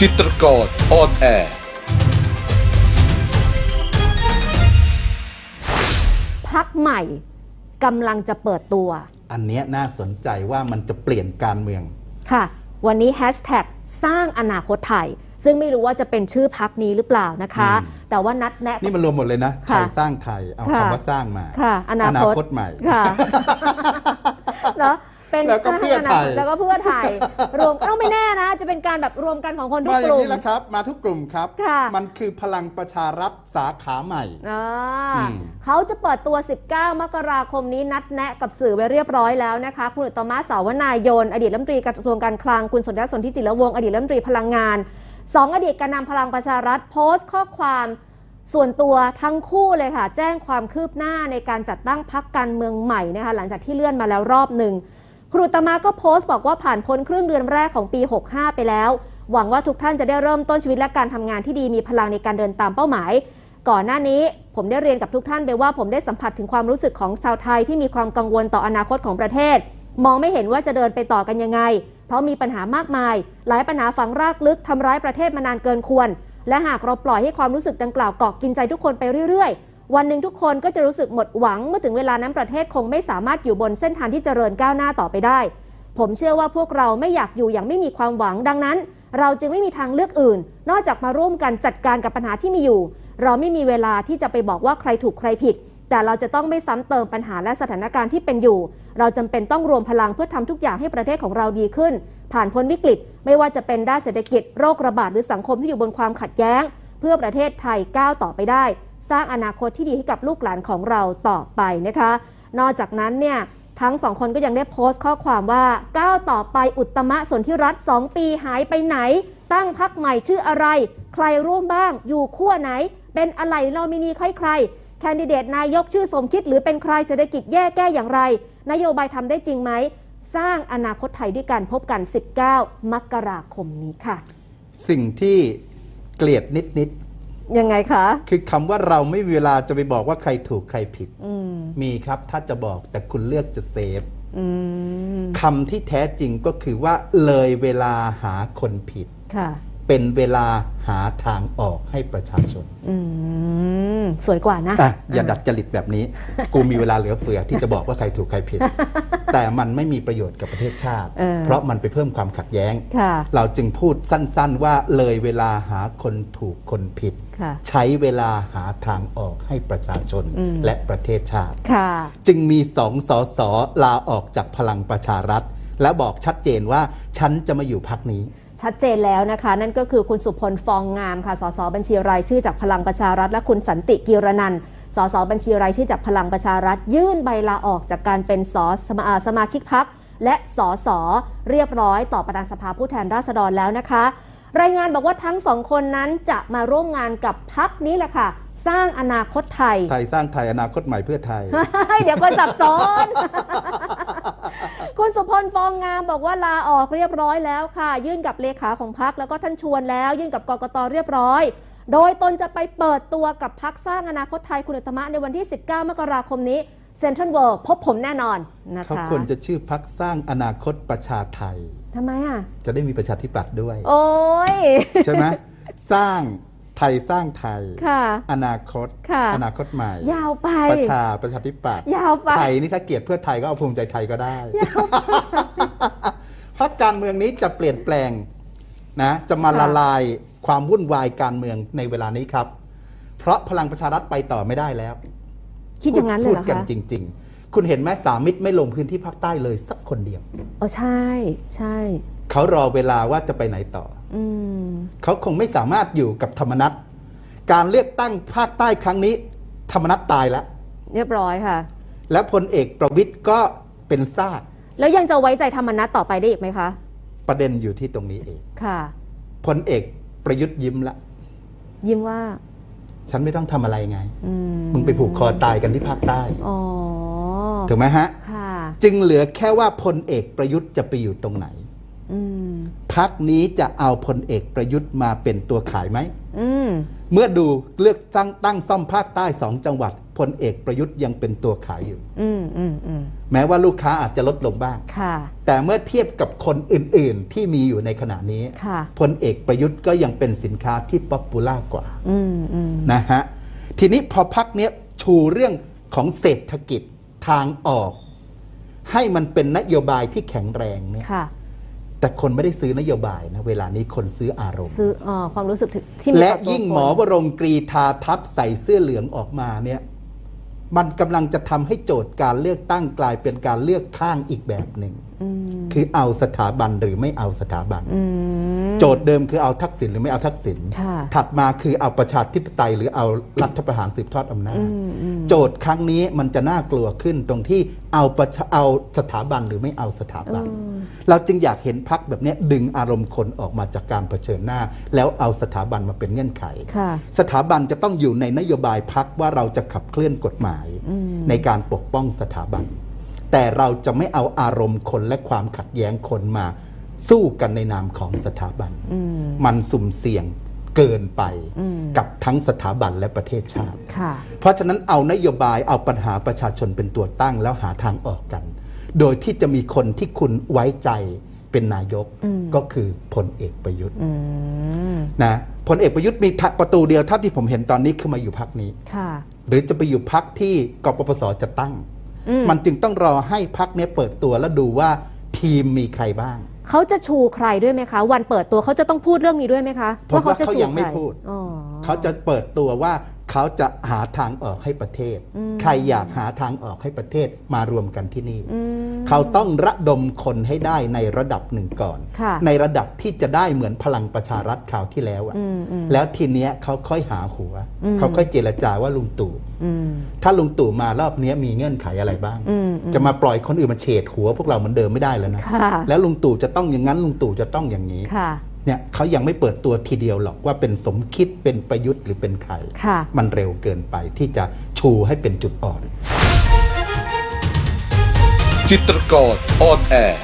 จิตรกรออนแอร์พักใหม่กำลังจะเปิดตัว อันเนี้ยน่าสนใจว่ามันจะเปลี่ยนการเมือง ค่ะ วันนี้แฮชแท็กสร้างอนาคตไทย ซึ่งไม่รู้ว่าจะเป็นชื่อพักนี้หรือเปล่านะคะ อืม แต่ว่านัดแนะ นี่มันรวมหมดเลยนะไทค่ะยสร้างไทย เอาค่ะ คำว่าสร้างมา ค่ะ อนาคตใหม่ ค่ะ เนอะเป็นแล้วก็สร้างเพื่อไทยนาคตแล้วก็เพื่อไทย รวมต้องไม่แน่นะ จะเป็นการแบบรวมกันของคนทุกมาอกย่าลุ่งมนี้แหละครับ มาทุกกลุ่มครับ ค่ะ มันคือพลังประชารัฐสาขาใหม่ อ่าอืม เขาจะเปิดตัว 19 มกราคมนี้นัดแนะกับสื่อไว้เรียบร้อยแล้วนะคะ คุณอุตตมะสาวนายน อดีตรัฐมนตรีกระทรวงการคลัง คุณสนธิสนธิจิรวงศ์อดีตรัฐมนตรีพลังงานสองอดีตแการนำพลังประชารัฐโพสต์ข้อความ ส่วนตัวทั้งคู่เลยค่ะ แจ้งความคืบหน้าในการจัดตั้งพักการเมืองใหม่นะคะหลังจากที่เลื่อนมาแล้วรอบหนึ่งครูตมะก็โพสต์บอกว่าผ่านพ้นครึ่งเดือนแรกของปี 65 ไปแล้ว หวังว่าทุกท่านจะได้เริ่มต้นชีวิตและการทำงานที่ดีมีพลังในการเดินตามเป้าหมาย ก่อนหน้านี้ผมได้เรียนกับทุกท่านไปว่าผมได้สัมผัสถึงความรู้สึกของชาวไทยที่มีความกังวลต่ออนาคตของประเทศ มองไม่เห็นว่าจะเดินไปต่อกันยังไง เพราะมีปัญหามากมาย หลายปัญหาฝังรากลึกทำร้ายประเทศมานานเกินควร และหากเราปล่อยให้ความรู้สึกดังกล่าวเกาะกินใจทุกคนไปเรื่อยๆ วันหนึ่งทุกคนก็จะรู้สึกหมดหวัง เมื่อถึงเวลานั้นประเทศคงไม่สามารถอยู่บนเส้นทางที่เจริญก้าวหน้าต่อไปได้ ผมเชื่อว่าพวกเราไม่อยากอยู่อย่างไม่มีความหวังดังนั้น เราจึงไม่มีทางเลือกอื่น นอกจากมาร่วมกันจัดการกับปัญหาที่มีอยู่ เราไม่มีเวลาที่จะไปบอกว่าใครถูกใครผิด แต่เราจะต้องไม่ซ้ำเติมปัญหาและสถานการณ์ที่เป็นอยู่ เราจำเป็นต้องรวมพลังเพื่อทำทุกอย่างให้ประเทศของเราดีขึ้น ผ่านพ้นวิกฤต ไม่ว่าจะเป็นด้านเศรษฐกิจโรคระบาดหรือสังคมที่อยู่บนความขัดแย้ง เพื่อประเทศไทยก้าวต่อไปได้ สร้างอนาคตที่ดีให้กับลูกหลานของเราต่อไปนะคะ นอกจากนั้นเนี่ยทั้งสองคนก็ยังได้โพสต์ข้อความว่าก้าวต่อไปอุตมะสนธิรัตน์สองปีหายไปไหน ตั้งพักใหม่ชื่ออะไร ใครร่วมบ้าง อยู่ขั้วไหน เป็นอะไรนอมินีใครใคร คนดิเดตนายกชื่อสมคิดหรือเป็นใครเศรษฐกิจแย่แก้อย่างไร นโยบายทำได้จริงไหม สร้างอนาคตไทยด้วยกันพบกัน 19 มกราคมนี้ค่ะ สิ่งที่เกลียดนิดยังไงคะๆคือคำว่าเราไม่มีเวลาจะไปบอกว่าใครถูกใครผิดอืมมีครับถ้าจะบอกแต่คุณเลือกจะเซฟอืมคำที่แท้จริงก็คือว่าเลยเวลาหาคนผิดค่ะ เป็นเวลาหาทางออกให้ประชาชนอืมสวยกว่านะอะอย่าดัดจริตแบบนี้ กูมีเวลาเหลือเฟือที่จะบอกว่าใครถูกใครผิด แต่มันไม่มีประโยชน์กับประเทศชาติ เออ เพราะมันไปเพิ่มความขัดแย้ง ค่ะ เราจึงพูดสั้นๆ ว่าเลยเวลาหาคนถูกคนผิด ค่ะ ใช้เวลาหาทางออกให้ประชาชนอืม และประเทศชาติ ค่ะ จึงมีสองสอสอลาออกจากพลังประชารัฐ และบอกชัดเจนว่าฉันจะมาอยู่พักนี้ ชัดเจนแล้วนะคะ นั่นก็คือคุณสุพลฟองงามค่ะสสบัญชีรายชื่อจากพลังประชารัฐ และคุณสันติกิรนันท์สสบัญชีรายชื่อจากพลังประชารัฐ ยื่นใบลาออกจากการเป็นสสมาอ่าสมาชิกพักและสสเรียบร้อยต่อประธานสภาผู้แทนราษฎรแล้วนะคะ รายงานบอกว่าทั้งสองคนนั้นจะมาร่วมงานกับพักนี้แหละค่ะ สร้างอนาคตไทย ไทยสร้างไทยอนาคตใหม่เพื่อไทย เดี๋ยวคนสับสน คุณสุพลฟองงามบอกว่าลาออกเรียบร้อยแล้วค่ะ ยื่นกับเลขาของพักแล้วก็ท่านชวนแล้ว ยื่นกับกกตเรียบร้อย โดยตนจะไปเปิดตัวกับพักสร้างอนาคตไทยคุณอุตตมะในวันที่ 19 มกราคมนี้เซ็นทรัลเวิลด์พบผมแน่นอนนะเขาคะควรจะชื่อพักสร้างอนาคตประชาไทยทำไมอะ จะได้มีประชาธิปัตย์ด้วย โอ้ยใช่ไหมสร้าง ไทยสร้างไทย ค่ะ อนาคต ค่ะ อนาคตใหม่ ยาวไป ประชาประชาธิปัตย์ยาวไป ไทยนี่ถ้าเกลียดเพื่อไทยก็เอาภูมิใจไทยก็ได้ยาวไปพักการเมืองนี้จะเปลี่ยนแปลงนะ จะมาค่ะละลายความวุ่นวายการเมืองในเวลานี้ครับ เพราะพลังประชารัฐไปต่อไม่ได้แล้ว คิดอย่างนั้นเลยพูเหดรอกันคะจริง ๆ คุณเห็นไหมสามมิตรไม่ลงพื้นที่ภาคใต้เลยสักคนเดียว อ๋อใช่ ใช่ เขารอเวลาว่าจะไปไหนต่ออืมเขาคงไม่สามารถอยู่กับธรรมนัตการเลือกตั้งภาคใต้ครั้งนี้ ธรรมนัตตายแล้ว เรียบร้อยค่ะ และพลเอกประวิตยก็เป็นซากแล้วยังจะไว้ใจธรรมนัตต่อไปได้อีกไหมคะ ประเด็นอยู่ที่ตรงนี้เองค่ะพลเอกประยุทธ์ยิ้มละ ยิ้มว่า ฉันไม่ต้องทำอะไรไงอืมึงไปผูกคอตายกันที่ภาคใต้อ๋อถูกไหมฮะค่ะจึงเหลือแค่ว่าพลเอกประยุทธ์จะไปอยู่ตรงไหนอืม พักนี้จะเอาพลเอกประยุทธ์มาเป็นตัวขายไหมอืมเมื่อดูเลือกตั้งตั้งซ่อมภาคใต้สองจังหวัดพลเอกประยุทธ์ยังเป็นตัวขายอยู่อืมอืมอืมแม้ว่าลูกค้าอาจจะลดลงบ้างค่ะแต่เมื่อเทียบกับคนอื่น ๆ ที่มีอยู่ในขณะนี้ค่ะพลเอกประยุทธ์ก็ยังเป็นสินค้าที่ป๊อปปูล่ากว่าอืมอืมนะฮะทีนี้พอพักเนี้ยชูเรื่องของเศรษฐกิจทางออก ให้มันเป็นนโยบายที่แข็งแรงเนี่ยค่ะ แต่คนไม่ได้ซื้อนโยบายนะเวลานี้คนซื้ออารมณ์ ซื้อเอ่อความรู้สึกถึงที่มีและต่อตัวยิ่งคนหมอวรงกรีทาทับใส่เสื้อเหลืองออกมาเนี่ยมันกำลังจะทำให้โจทย์การเลือกตั้งกลายเป็นการเลือกข้างอีกแบบหนึ่ง อืมคือเอาสถาบันหรือไม่เอาสถาบัน อืมโจทย์เดิมคือเอาทักษิณหรือไม่เอาทักษิณค่ะถัดมาคือเอาประชาธิปไตยหรือเอารัฐประหารสืบทอดอำนาจ อืมอืม โจทย์ครั้งนี้มันจะน่ากลัวขึ้นตรงที่เอาประชาเอาสถาบันหรือไม่เอาสถาบันเออเราจึงอยากเห็นพักแบบเนี้ยดึงอารมณ์คนออกมาจากการเผชิญหน้า แล้วเอาสถาบันมาเป็นเงื่อนไขค่ะสถาบันจะต้องอยู่ในนโยบายพักว่าเราจะขับเคลื่อนกฎหมายอืมในการปกป้องสถาบัน แต่เราจะไม่เอาอารมณ์คนและความขัดแย้งคนมาสู้กันในนามของสถาบันอืมมันสุ่มเสี่ยง เกินไปอืมกับทั้งสถาบันและประเทศชาติค่ะเพราะฉะนั้นเอานโยบายเอาปัญหาประชาชนเป็นตัวตั้งแล้วหาทางออกกัน โดยที่จะมีคนที่คุณไว้ใจเป็นนายกอืมก็คือพลเอกประยุทธ์อืมนะพลเอกประยุทธ์มีทะประตูเดียวเท่าที่ผมเห็นตอนนี้คือมาอยู่พักนี้ค่ะหรือจะไปอยู่พักที่กปปสจะตั้งอืมันจึงต้องรอให้พักนี้ยเปิดตัวแล้วดูว่าทีมมีใครบ้าง เขาจะชูใครด้วยไหมคะ วันเปิดตัวเขาจะต้องพูดเรื่องนี้ด้วยไหมคะผมว่าจะเขาชูยังไม่ใครพูดอ๋อ เขาจะเปิดตัวว่าเขาจะหาทางออกให้ประเทศอืมใครอยากหาทางออกให้ประเทศมารวมกันที่นี่อืมเขาต้องระดมคนให้ได้ในระดับหนึ่งก่อนค่ะในระดับที่จะได้เหมือนพลังประชารัฐคราวที่แล้วอะอืมอืมแล้วทีเนี้ยเขาค่อยหาหัวอืมเขาค่อยเจรจาว่าลุงตู่อืมถ้าลุงตู่มารอบเนี้ยมีเงื่อนไขอะไรบ้างอืมอืมจะมาปล่อยคนอื่นมาเฉดหัวพวกเราเหมือนเดิมไม่ได้แล้วนะค่ะแล้วลุงตู่จะต้องอย่างนั้นลุงตู่จะต้องอย่างนี้ค่ะ เนี่ยเขายังไม่เปิดตัวทีเดียวหรอกว่าเป็นสมคิดเป็นประยุทธ์หรือเป็นใครค่ะมันเร็วเกินไปที่จะชูให้เป็นจุดอ่อน จิตรกรออนแอร์